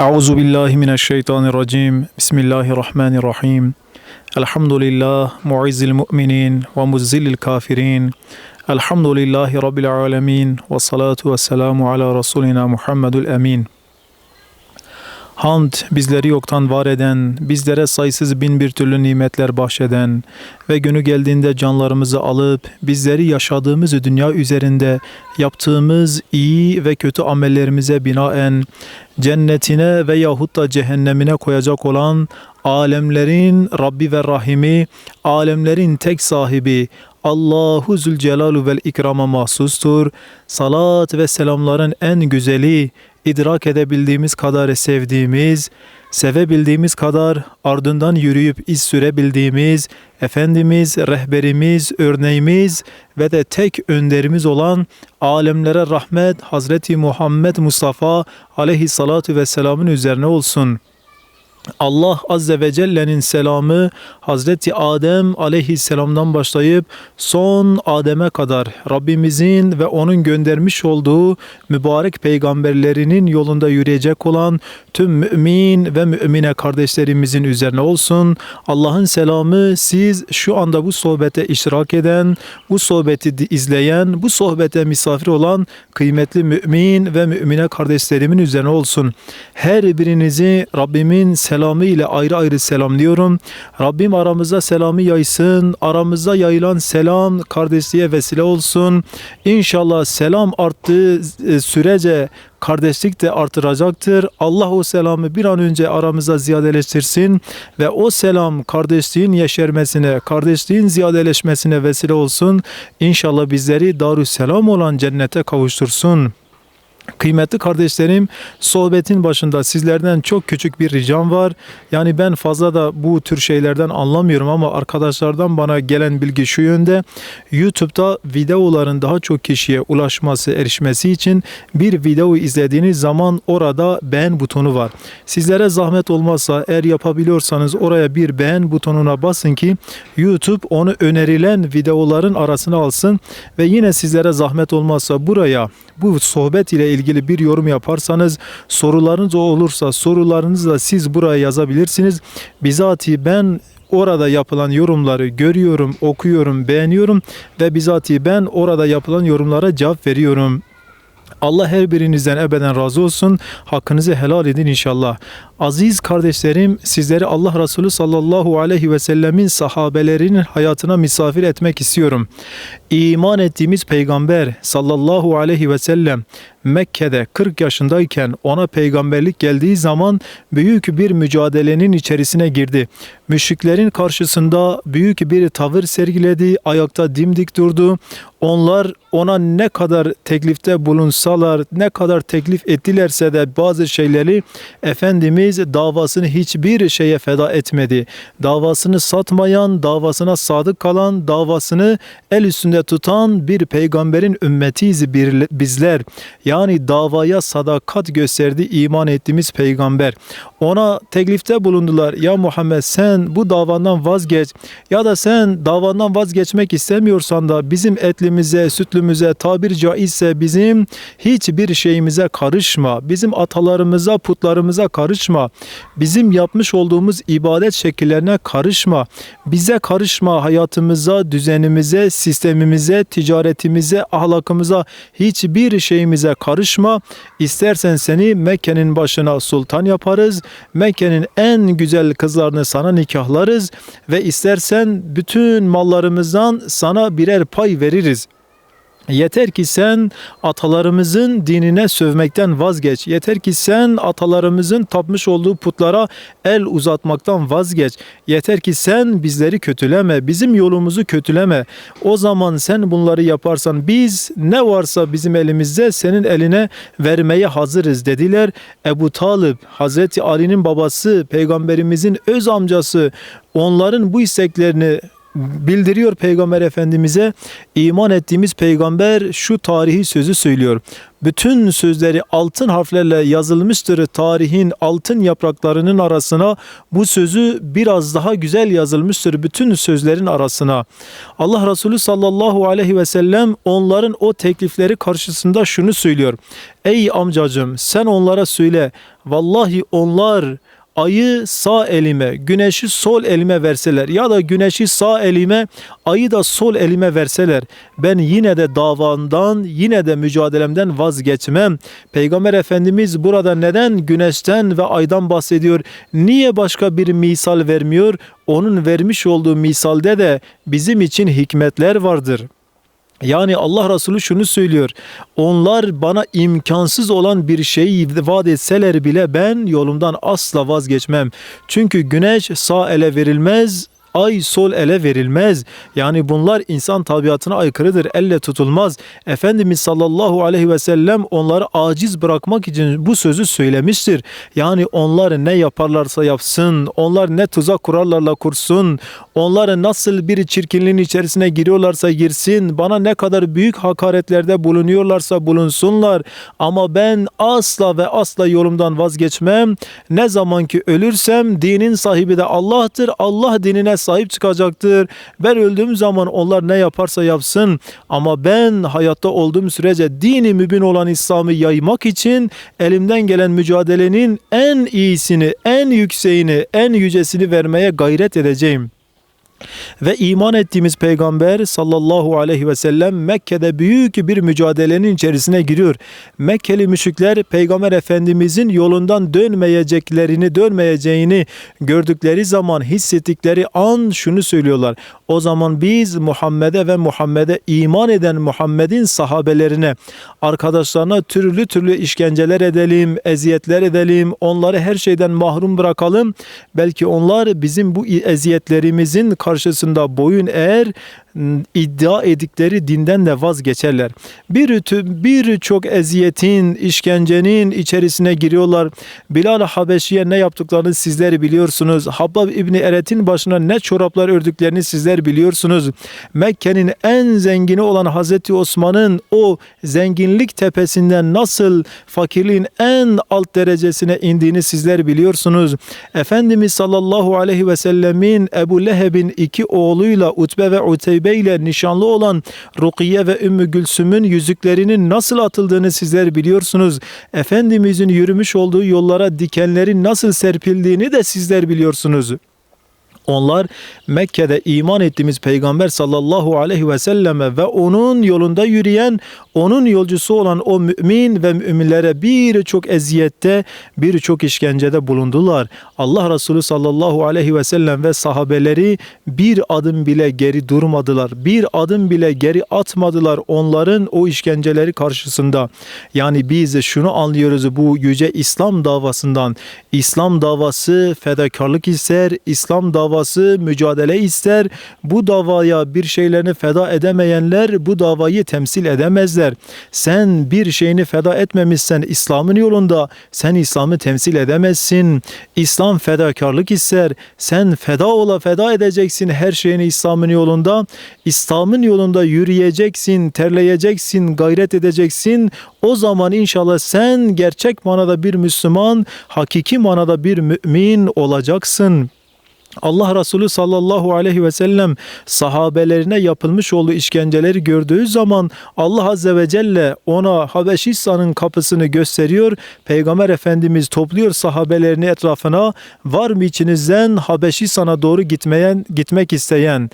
أعوذ بالله من الشيطان الرجيم. بسم الله الرحمن الرحيم. الحمد لله معز المؤمنين ومزل الكافرين. الحمد لله رب العالمين والصلاة والسلام على رسولنا محمد الأمين. Hamd bizleri yoktan var eden, bizlere sayısız bin bir türlü nimetler bahşeden ve günü geldiğinde canlarımızı alıp bizleri yaşadığımız dünya üzerinde yaptığımız iyi ve kötü amellerimize binaen cennetine ve yahut da cehennemine koyacak olan alemlerin Rabbi ve Rahimi, alemlerin tek sahibi Allahu Zülcelalu vel İkram'a mahsustur. Salat ve selamların en güzeli, idrak edebildiğimiz kadar sevdiğimiz, sevebildiğimiz kadar ardından yürüyüp iz sürebildiğimiz Efendimiz, rehberimiz, örneğimiz ve de tek önderimiz olan alemlere rahmet Hazreti Muhammed Mustafa aleyhissalatu vesselamın üzerine olsun.'' Allah Azze ve Celle'nin selamı Hazreti Adem aleyhisselamdan başlayıp son Adem'e kadar Rabbimizin ve onun göndermiş olduğu mübarek peygamberlerinin yolunda yürüyecek olan tüm mümin ve mümine kardeşlerimizin üzerine olsun. Allah'ın selamı siz şu anda bu sohbete iştirak eden, bu sohbeti izleyen, bu sohbete misafir olan kıymetli mümin ve mümine kardeşlerimin üzerine olsun. Her birinizi Rabbimin selamı ile ayrı ayrı selamlıyorum. Rabbim aramıza selamı yaysın. Aramıza yayılan selam kardeşliğe vesile olsun. İnşallah selam arttığı e, sürece kardeşlik de artıracaktır. Allah o selamı bir an önce aramıza ziyadeleştirsin ve o selam kardeşliğin yeşermesine, kardeşliğin ziyadeleşmesine vesile olsun. İnşallah bizleri Darüsselam olan cennete kavuştursun. Kıymetli kardeşlerim, sohbetin başında sizlerden çok küçük bir ricam var. Yani ben fazla da bu tür şeylerden anlamıyorum ama arkadaşlardan bana gelen bilgi şu yönde. YouTube'da videoların daha çok kişiye ulaşması, erişmesi için bir video izlediğiniz zaman orada beğen butonu var. Sizlere zahmet olmazsa eğer yapabiliyorsanız oraya bir beğen butonuna basın ki YouTube onu önerilen videoların arasına alsın ve yine sizlere zahmet olmazsa buraya bu sohbet ile ilgili bir yorum yaparsanız sorularınız olursa sorularınızı da siz buraya yazabilirsiniz. Bizatihi ben orada yapılan yorumları görüyorum, okuyorum, beğeniyorum ve bizatihi ben orada yapılan yorumlara cevap veriyorum. Allah her birinizden ebeden razı olsun. Hakkınızı helal edin inşallah. Aziz kardeşlerim sizleri Allah Resulü sallallahu aleyhi ve sellemin sahabelerinin hayatına misafir etmek istiyorum. İman ettiğimiz peygamber sallallahu aleyhi ve sellem Mekke'de 40 yaşındayken ona peygamberlik geldiği zaman büyük bir mücadelenin içerisine girdi. Müşriklerin karşısında büyük bir tavır sergiledi, ayakta dimdik durdu. Onlar ona ne kadar teklifte bulunsalar, ne kadar teklif ettilerse de bazı şeyleri Efendimiz davasını hiçbir şeye feda etmedi. Davasını satmayan, davasına sadık kalan, davasını el üstünde tutan bir peygamberin ümmetiyiz bizler. Yani davaya sadakat gösterdi iman ettiğimiz peygamber. Ona teklifte bulundular. Ya Muhammed sen bu davandan vazgeç ya da sen davandan vazgeçmek istemiyorsan da bizim etlimize, sütlümüze tabir caizse bizim hiçbir şeyimize karışma. Bizim atalarımıza, putlarımıza karışma. Bizim yapmış olduğumuz ibadet şekillerine karışma. Bize karışma hayatımıza, düzenimize, sistemimize, ticaretimize, ahlakımıza, hiçbir şeyimize karışma. İstersen seni Mekke'nin başına sultan yaparız. Mekke'nin en güzel kızlarını sana nikahlarız ve istersen bütün mallarımızdan sana birer pay veririz. Yeter ki sen atalarımızın dinine sövmekten vazgeç. Yeter ki sen atalarımızın tapmış olduğu putlara el uzatmaktan vazgeç. Yeter ki sen bizleri kötüleme, bizim yolumuzu kötüleme. O zaman sen bunları yaparsan biz ne varsa bizim elimizde senin eline vermeye hazırız dediler. Ebu Talip, Hazreti Ali'nin babası, peygamberimizin öz amcası onların bu isteklerini bildiriyor Peygamber Efendimiz'e iman ettiğimiz peygamber şu tarihi sözü söylüyor. Bütün sözleri altın harflerle yazılmıştır tarihin altın yapraklarının arasına. Bu sözü biraz daha güzel yazılmıştır bütün sözlerin arasına. Allah Resulü sallallahu aleyhi ve sellem onların o teklifleri karşısında şunu söylüyor. Ey amcacım sen onlara söyle. Vallahi onlar ayı sağ elime, güneşi sol elime verseler ya da güneşi sağ elime, ayı da sol elime verseler ben yine de davandan, yine de mücadelemden vazgeçmem. Peygamber Efendimiz burada neden güneşten ve aydan bahsediyor? Niye başka bir misal vermiyor? Onun vermiş olduğu misalde de bizim için hikmetler vardır.'' Yani Allah Resulü şunu söylüyor. Onlar bana imkansız olan bir şeyi vaat etseler bile ben yolumdan asla vazgeçmem. Çünkü güneş sağ ele verilmez, ay sol ele verilmez. Yani bunlar insan tabiatına aykırıdır. Elle tutulmaz. Efendimiz sallallahu aleyhi ve sellem onları aciz bırakmak için bu sözü söylemiştir. Yani onlar ne yaparlarsa yapsın, onlar ne tuzak kurarlarla kursun, onlar nasıl bir çirkinliğin içerisine giriyorlarsa girsin, bana ne kadar büyük hakaretlerde bulunuyorlarsa bulunsunlar. Ama ben asla ve asla yolumdan vazgeçmem. Ne zaman ki ölürsem dinin sahibi de Allah'tır. Allah dinine sahip çıkacaktır. Ben öldüğüm zaman onlar ne yaparsa yapsın ama ben hayatta olduğum sürece dini mübin olan İslam'ı yaymak için elimden gelen mücadelenin en iyisini, en yükseğini, en yücesini vermeye gayret edeceğim.'' Ve iman ettiğimiz peygamber sallallahu aleyhi ve sellem Mekke'de büyük bir mücadelenin içerisine giriyor. Mekkeli müşrikler peygamber efendimizin yolundan dönmeyeceklerini, dönmeyeceğini gördükleri zaman hissettikleri an şunu söylüyorlar. O zaman biz Muhammed'e ve Muhammed'e iman eden Muhammed'in sahabelerine, arkadaşlarına türlü türlü işkenceler edelim, eziyetler edelim, onları her şeyden mahrum bırakalım. Belki onlar bizim bu eziyetlerimizin karşısında boyun eğer iddia edikleri dinden de vazgeçerler. Bir birçok eziyetin, işkencenin içerisine giriyorlar. Bilal Habeşi'ye ne yaptıklarını sizler biliyorsunuz. Habbab İbni Eret'in başına ne çoraplar ördüklerini sizler biliyorsunuz. Mekke'nin en zengini olan Hazreti Osman'ın o zenginlik tepesinden nasıl fakirliğin en alt derecesine indiğini sizler biliyorsunuz. Efendimiz sallallahu aleyhi ve sellemin Ebu Leheb'in iki oğluyla Utbe ve Uteybe Uteybe ile nişanlı olan Rukiye ve Ümmü Gülsüm'ün yüzüklerinin nasıl atıldığını sizler biliyorsunuz. Efendimizin yürümüş olduğu yollara dikenlerin nasıl serpildiğini de sizler biliyorsunuz. Onlar Mekke'de iman ettiğimiz Peygamber sallallahu aleyhi ve selleme ve onun yolunda yürüyen, onun yolcusu olan o mümin ve müminlere birçok eziyette, birçok işkencede bulundular. Allah Resulü sallallahu aleyhi ve sellem ve sahabeleri bir adım bile geri durmadılar. Bir adım bile geri atmadılar onların o işkenceleri karşısında. Yani biz şunu anlıyoruz bu yüce İslam davasından. İslam davası fedakarlık ister, İslam davası davası mücadele ister. Bu davaya bir şeylerini feda edemeyenler bu davayı temsil edemezler. Sen bir şeyini feda etmemişsen İslam'ın yolunda sen İslam'ı temsil edemezsin. İslam fedakarlık ister. Sen feda ola feda edeceksin her şeyini İslam'ın yolunda. İslam'ın yolunda yürüyeceksin, terleyeceksin, gayret edeceksin. O zaman inşallah sen gerçek manada bir Müslüman, hakiki manada bir mümin olacaksın. Allah Resulü sallallahu aleyhi ve sellem sahabelerine yapılmış olduğu işkenceleri gördüğü zaman Allah azze ve celle ona Habeşistan'ın kapısını gösteriyor. Peygamber Efendimiz topluyor sahabelerini etrafına. Var mı içinizden Habeşistan'a doğru gitmeyen, gitmek isteyen?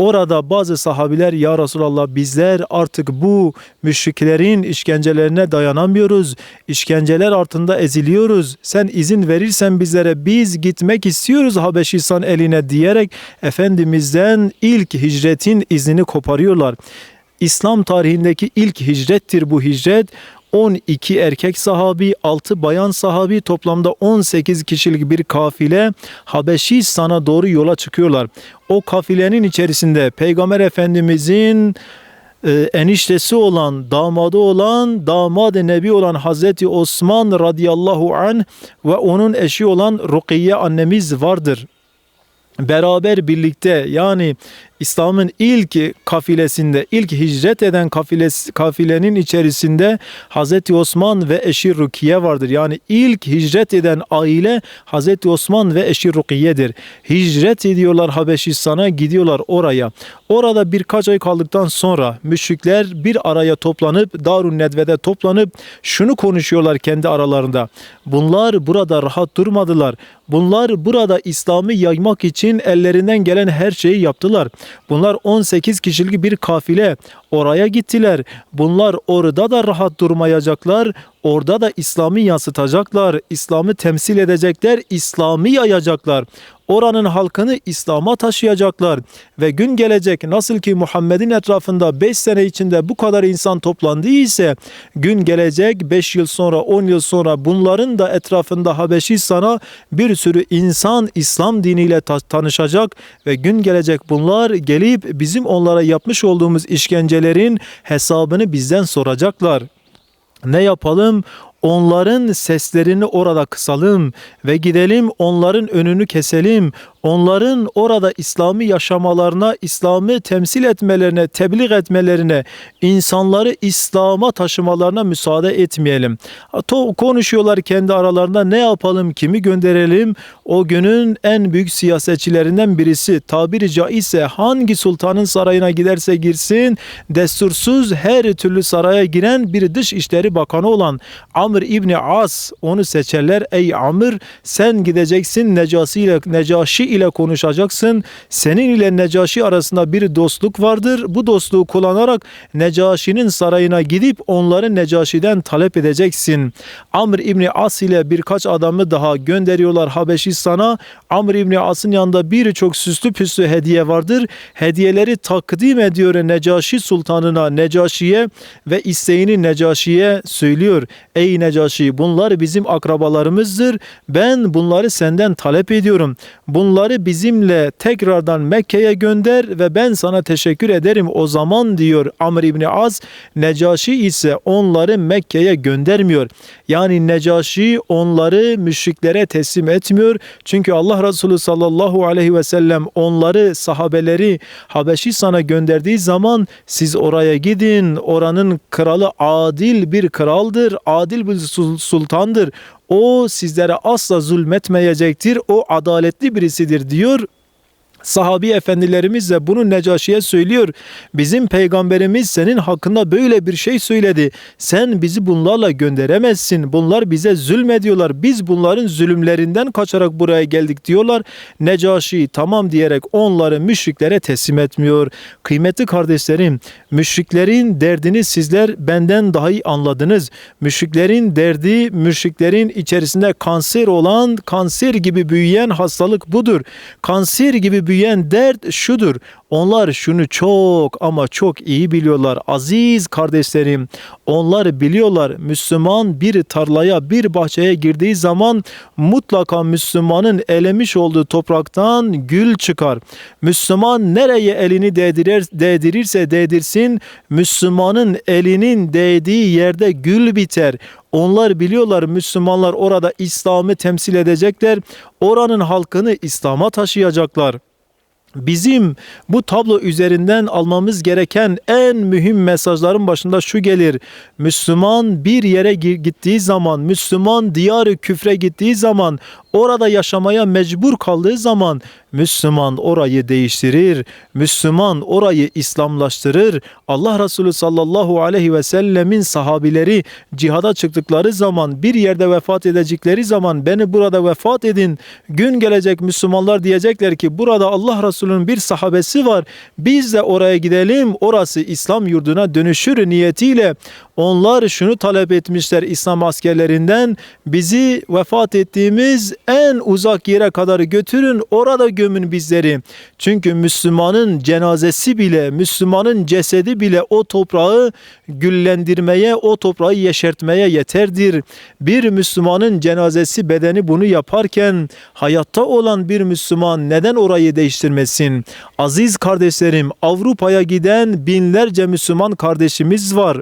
Orada bazı sahabiler ya Resulallah bizler artık bu müşriklerin işkencelerine dayanamıyoruz. İşkenceler altında eziliyoruz. Sen izin verirsen bizlere biz gitmek istiyoruz Habeşistan eline diyerek Efendimiz'den ilk hicretin iznini koparıyorlar. İslam tarihindeki ilk hicrettir bu hicret. 12 erkek sahabi, 6 bayan sahabi toplamda 18 kişilik bir kafile Habeşistan'a doğru yola çıkıyorlar. O kafilenin içerisinde Peygamber Efendimizin e, eniştesi olan, damadı olan, damadı nebi olan Hazreti Osman radıyallahu an ve onun eşi olan Rukiye annemiz vardır beraber birlikte yani İslam'ın ilk kafilesinde, ilk hicret eden kafilesi, kafilenin içerisinde Hazreti Osman ve eşi Rukiye vardır. Yani ilk hicret eden aile Hazreti Osman ve eşi Rukiye'dir. Hicret ediyorlar Habeşistan'a, gidiyorlar oraya. Orada birkaç ay kaldıktan sonra müşrikler bir araya toplanıp Darun Nedve'de toplanıp şunu konuşuyorlar kendi aralarında. Bunlar burada rahat durmadılar. Bunlar burada İslam'ı yaymak için ellerinden gelen her şeyi yaptılar. Bunlar 18 kişilik bir kafile oraya gittiler. Bunlar orada da rahat durmayacaklar. Orada da İslam'ı yansıtacaklar. İslam'ı temsil edecekler. İslam'ı yayacaklar. Oranın halkını İslam'a taşıyacaklar ve gün gelecek nasıl ki Muhammed'in etrafında 5 sene içinde bu kadar insan toplandı ise gün gelecek 5 yıl sonra 10 yıl sonra bunların da etrafında Habeşistan'a bir sürü insan İslam diniyle ta- tanışacak ve gün gelecek bunlar gelip bizim onlara yapmış olduğumuz işkencelerin hesabını bizden soracaklar. Ne yapalım? Onların seslerini orada kısalım ve gidelim onların önünü keselim. Onların orada İslam'ı yaşamalarına, İslam'ı temsil etmelerine, tebliğ etmelerine, insanları İslam'a taşımalarına müsaade etmeyelim. Konuşuyorlar kendi aralarında ne yapalım, kimi gönderelim? O günün en büyük siyasetçilerinden birisi tabiri caizse hangi sultanın sarayına giderse girsin destursuz her türlü saraya giren bir dış işleri bakanı olan Amr İbni As onu seçerler. Ey Amr sen gideceksin Necasi ile Necaşi ile konuşacaksın. Senin ile Necaşi arasında bir dostluk vardır. Bu dostluğu kullanarak Necaşi'nin sarayına gidip onları Necaşi'den talep edeceksin. Amr İbni As ile birkaç adamı daha gönderiyorlar Habeşistan'a. Amr İbni As'ın yanında birçok süslü püslü hediye vardır. Hediyeleri takdim ediyor Necaşi sultanına, Necaşi'ye ve isteğini Necaşi'ye söylüyor. Ey Necaşi bunlar bizim akrabalarımızdır. Ben bunları senden talep ediyorum. Bunları bizimle tekrardan Mekke'ye gönder ve ben sana teşekkür ederim o zaman diyor Amr İbni Az. Necaşi ise onları Mekke'ye göndermiyor. Yani Necaşi onları müşriklere teslim etmiyor. Çünkü Allah Resulü sallallahu aleyhi ve sellem onları sahabeleri Habeşistan'a gönderdiği zaman siz oraya gidin. Oranın kralı adil bir kraldır. Adil bir sul- sultandır. O sizlere asla zulmetmeyecektir. O adaletli birisidir diyor. Sahabi efendilerimiz de bunu Necaşi'ye söylüyor. Bizim peygamberimiz senin hakkında böyle bir şey söyledi. Sen bizi bunlarla gönderemezsin. Bunlar bize zulmediyorlar. Biz bunların zulümlerinden kaçarak buraya geldik diyorlar. Necaşi tamam diyerek onları müşriklere teslim etmiyor. Kıymetli kardeşlerim, müşriklerin derdini sizler benden daha iyi anladınız. Müşriklerin derdi, müşriklerin içerisinde kanser olan, kanser gibi büyüyen hastalık budur. Kanser gibi büyüyen dert şudur. Onlar şunu çok ama çok iyi biliyorlar. Aziz kardeşlerim, onlar biliyorlar Müslüman bir tarlaya, bir bahçeye girdiği zaman mutlaka Müslümanın elemiş olduğu topraktan gül çıkar. Müslüman nereye elini değdirir, değdirirse değdirsin, Müslümanın elinin değdiği yerde gül biter. Onlar biliyorlar Müslümanlar orada İslam'ı temsil edecekler. Oranın halkını İslam'a taşıyacaklar. Bizim bu tablo üzerinden almamız gereken en mühim mesajların başında şu gelir. Müslüman bir yere gi- gittiği zaman, Müslüman diyarı küfre gittiği zaman, orada yaşamaya mecbur kaldığı zaman Müslüman orayı değiştirir. Müslüman orayı İslamlaştırır. Allah Resulü sallallahu aleyhi ve sellemin sahabileri cihada çıktıkları zaman bir yerde vefat edecekleri zaman beni burada vefat edin. Gün gelecek Müslümanlar diyecekler ki burada Allah Resulü'nün bir sahabesi var. Biz de oraya gidelim. Orası İslam yurduna dönüşür niyetiyle onlar şunu talep etmişler İslam askerlerinden bizi vefat ettiğimiz en uzak yere kadar götürün orada gömün bizleri. Çünkü Müslümanın cenazesi bile Müslümanın cesedi bile o toprağı güllendirmeye o toprağı yeşertmeye yeterdir. Bir Müslümanın cenazesi bedeni bunu yaparken hayatta olan bir Müslüman neden orayı değiştirmesin? Aziz kardeşlerim Avrupa'ya giden binlerce Müslüman kardeşimiz var.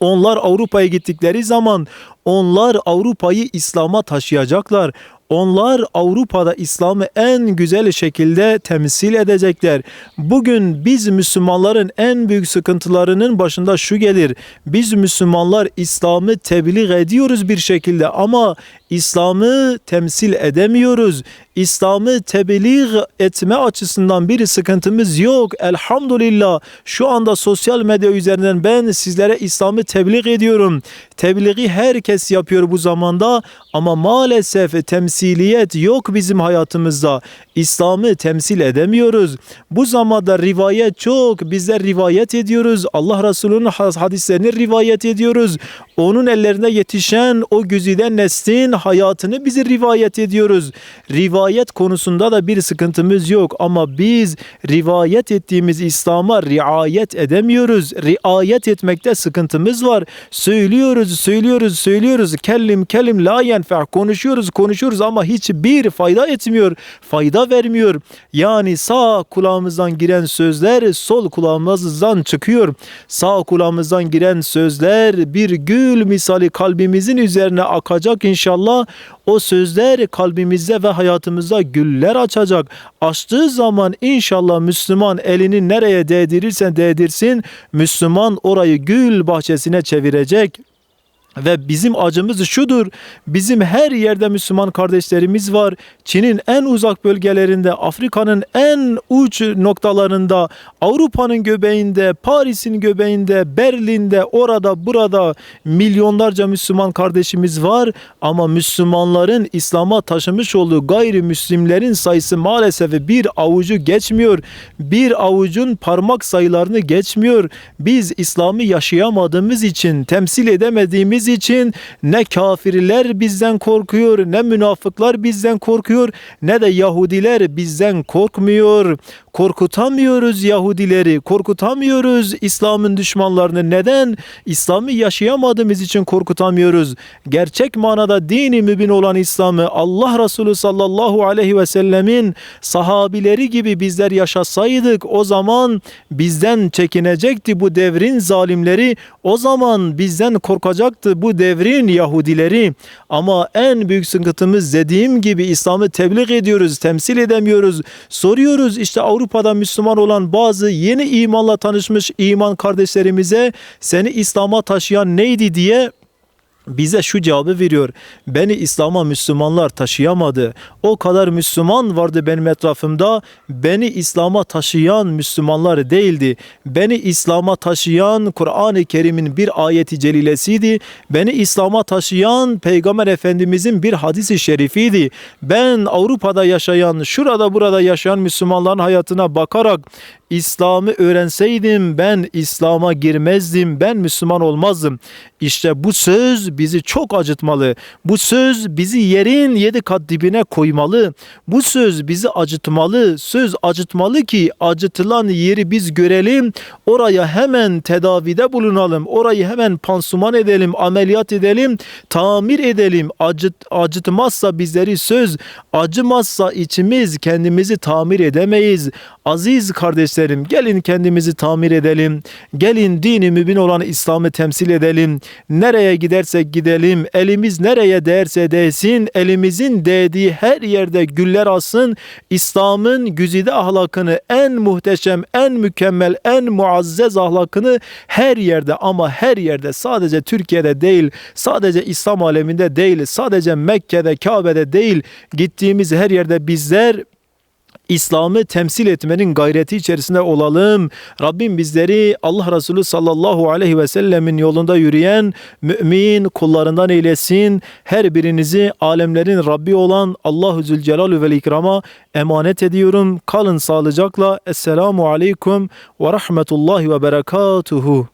Onlar Avrupa'ya gittikleri zaman onlar Avrupa'yı İslam'a taşıyacaklar. Onlar Avrupa'da İslam'ı en güzel şekilde temsil edecekler. Bugün biz Müslümanların en büyük sıkıntılarının başında şu gelir. Biz Müslümanlar İslam'ı tebliğ ediyoruz bir şekilde ama İslam'ı temsil edemiyoruz. İslam'ı tebliğ etme açısından bir sıkıntımız yok. Elhamdülillah şu anda sosyal medya üzerinden ben sizlere İslam'ı tebliğ ediyorum. Tebliği herkes yapıyor bu zamanda ama maalesef temsiliyet yok bizim hayatımızda. İslam'ı temsil edemiyoruz. Bu zamanda rivayet çok. Bizler rivayet ediyoruz. Allah Resulü'nün hadislerini rivayet ediyoruz. Onun ellerinde yetişen o güzide neslin hayatını bizi rivayet ediyoruz. Rivayet konusunda da bir sıkıntımız yok ama biz rivayet ettiğimiz İslam'a riayet edemiyoruz. Riayet etmekte sıkıntımız var. Söylüyoruz, söylüyoruz, söylüyoruz. Kellim kelim la yenfe. Konuşuyoruz, konuşuyoruz ama hiçbir fayda etmiyor. Fayda vermiyor. Yani sağ kulağımızdan giren sözler sol kulağımızdan çıkıyor. Sağ kulağımızdan giren sözler bir gül misali kalbimizin üzerine akacak inşallah. O sözler kalbimizde ve hayatımızda güller açacak. Açtığı zaman inşallah Müslüman elini nereye değdirirse değdirsin Müslüman orayı gül bahçesine çevirecek. Ve bizim acımız şudur. Bizim her yerde Müslüman kardeşlerimiz var. Çin'in en uzak bölgelerinde, Afrika'nın en uç noktalarında, Avrupa'nın göbeğinde, Paris'in göbeğinde, Berlin'de, orada, burada milyonlarca Müslüman kardeşimiz var. Ama Müslümanların İslam'a taşımış olduğu gayrimüslimlerin sayısı maalesef bir avucu geçmiyor. Bir avucun parmak sayılarını geçmiyor. Biz İslam'ı yaşayamadığımız için, temsil edemediğimiz için ne kafirler bizden korkuyor, ne münafıklar bizden korkuyor, ne de Yahudiler bizden korkmuyor. Korkutamıyoruz Yahudileri, korkutamıyoruz İslam'ın düşmanlarını. Neden? İslam'ı yaşayamadığımız için korkutamıyoruz. Gerçek manada dini mübin olan İslam'ı Allah Resulü sallallahu aleyhi ve sellemin sahabileri gibi bizler yaşasaydık o zaman bizden çekinecekti bu devrin zalimleri. O zaman bizden korkacaktı bu devrin Yahudileri. Ama en büyük sıkıntımız dediğim gibi İslam'ı tebliğ ediyoruz, temsil edemiyoruz. Soruyoruz işte Avrupa'da Müslüman olan bazı yeni imanla tanışmış iman kardeşlerimize seni İslam'a taşıyan neydi diye bize şu cevabı veriyor. Beni İslam'a Müslümanlar taşıyamadı. O kadar Müslüman vardı benim etrafımda. Beni İslam'a taşıyan Müslümanlar değildi. Beni İslam'a taşıyan Kur'an-ı Kerim'in bir ayeti celilesiydi. Beni İslam'a taşıyan Peygamber Efendimizin bir hadisi şerifiydi. Ben Avrupa'da yaşayan, şurada burada yaşayan Müslümanların hayatına bakarak İslam'ı öğrenseydim ben İslam'a girmezdim, ben Müslüman olmazdım. İşte bu söz bizi çok acıtmalı. Bu söz bizi yerin yedi kat dibine koymalı. Bu söz bizi acıtmalı. Söz acıtmalı ki acıtılan yeri biz görelim. Oraya hemen tedavide bulunalım. Orayı hemen pansuman edelim, ameliyat edelim, tamir edelim. Acıt, acıtmazsa bizleri söz, acımazsa içimiz kendimizi tamir edemeyiz. Aziz kardeşlerim gelin kendimizi tamir edelim. Gelin dini mübin olan İslam'ı temsil edelim. Nereye gidersek gidelim. Elimiz nereye değerse değsin. Elimizin değdiği her yerde güller alsın. İslam'ın güzide ahlakını en muhteşem, en mükemmel, en muazzez ahlakını her yerde ama her yerde sadece Türkiye'de değil, sadece İslam aleminde değil, sadece Mekke'de, Kabe'de değil, gittiğimiz her yerde bizler İslam'ı temsil etmenin gayreti içerisinde olalım. Rabbim bizleri Allah Resulü sallallahu aleyhi ve sellemin yolunda yürüyen mümin kullarından eylesin. Her birinizi alemlerin Rabbi olan Allahu Zülcelalü ve İkram'a emanet ediyorum. Kalın sağlıcakla. Esselamu aleyküm ve rahmetullahi ve berekatuhu.